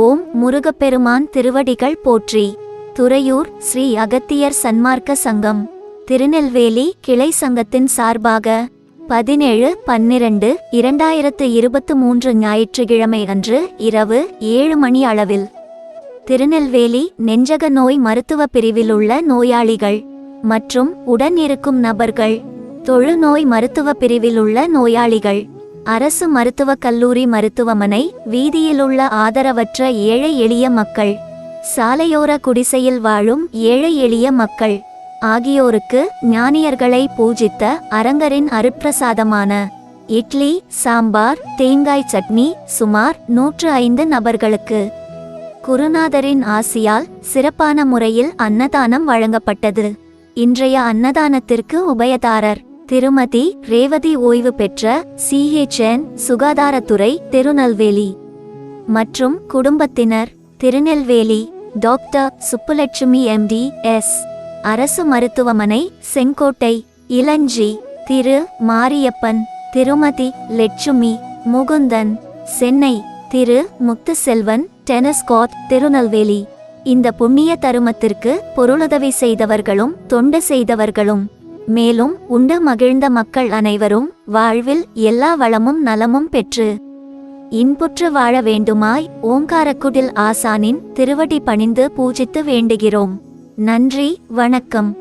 ஓம் முருகப்பெருமான் திருவடிகள் போற்றி. துறையூர் ஸ்ரீ அகத்தியர் சன்மார்க்க சங்கம். திருநெல்வேலி கிளை சங்கத்தின் சார்பாக பதினேழு பன்னிரண்டு இரண்டாயிரத்து இருபத்து மூன்று ஞாயிற்றுக்கிழமை அன்று இரவு ஏழு மணி அளவில். திருநெல்வேலி நெஞ்சக நோய் மருத்துவ பிரிவில் உள்ள நோயாளிகள் மற்றும் உடன் இருக்கும் நபர்கள். தொழுநோய் மருத்துவ பிரிவில் உள்ள நோயாளிகள். அரசு மருத்துவக் கல்லூரி மருத்துவமனை வீதியிலுள்ள ஆதரவற்ற ஏழை எளிய மக்கள். சாலையோர குடிசையில் வாழும் ஏழை எளிய மக்கள். ஆகியோருக்கு ஞானியர்களை பூஜித்த அரங்கரின் அருப்பிரசாதமான இட்லி சாம்பார் தேங்காய் சட்னி சுமார் நூற்று ஐந்து நபர்களுக்கு. குருநாதரின் ஆசியால் சிறப்பான முறையில் அன்னதானம் வழங்கப்பட்டது. இன்றைய அன்னதானத்திற்கு உபயதாரர் திருமதி ரேவதி ஓய்வு பெற்ற சிஹெச்என் சுகாதாரத்துறை திருநெல்வேலி. மற்றும் குடும்பத்தினர் Tirunelveli. Doctor Subbulakshmi MD S. அரசு மருத்துவமனை செங்கோட்டை. இளஞ்சி திரு. மாரியப்பன் திருமதி லட்சுமி முகுந்தன் சென்னை. திரு. முத்துசெல்வன் டெனஸ்காட் திருநெல்வேலி. இந்த புண்ணிய தருமத்திற்கு பொருளுதவி செய்தவர்களும் தொண்டு செய்தவர்களும். மேலும் உண்டு மகிழ்ந்த மக்கள் அனைவரும் வாழ்வில் எல்லா வளமும் நலமும் பெற்று இன்புற்று வாழ வேண்டுமாய் ஓங்காரக்குடில் ஆசானின் திருவடி பணிந்து பூஜித்து வேண்டுகிறோம். நன்றி வணக்கம்.